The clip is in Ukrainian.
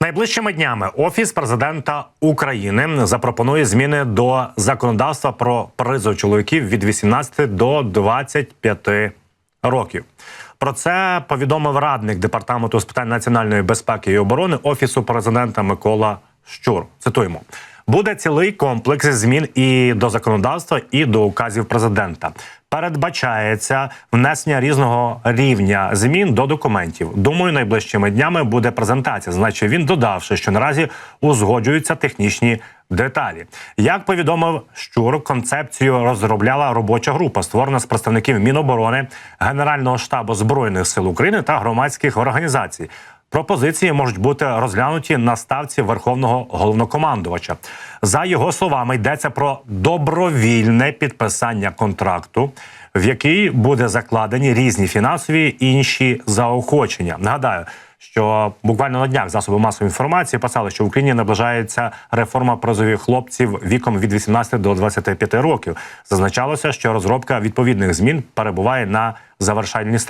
Найближчими днями офіс президента України запропонує зміни до законодавства про призов чоловіків від 18 до 25 років. Про це повідомив радник департаменту з питань національної безпеки і оборони офісу президента Микола Щур. Цитуємо. Буде цілий комплекс змін і до законодавства, і до указів президента. Передбачається внесення різного рівня змін до документів. Думаю, найближчими днями буде презентація. Значить, він додавши, що наразі узгоджуються технічні деталі. Як повідомив Щур, концепцію розробляла робоча група, створена з представників Міноборони, Генерального штабу збройних сил України та громадських організацій. Пропозиції можуть бути розглянуті на ставці верховного головнокомандувача. За його словами, йдеться про добровільне підписання контракту, в який буде закладені різні фінансові і інші заохочення. Нагадаю, що буквально на днях засоби масової інформації писали, що в Україні наближається реформа призовів хлопців віком від 18 до 25 років. Зазначалося, що розробка відповідних змін перебуває на завершальній стадії.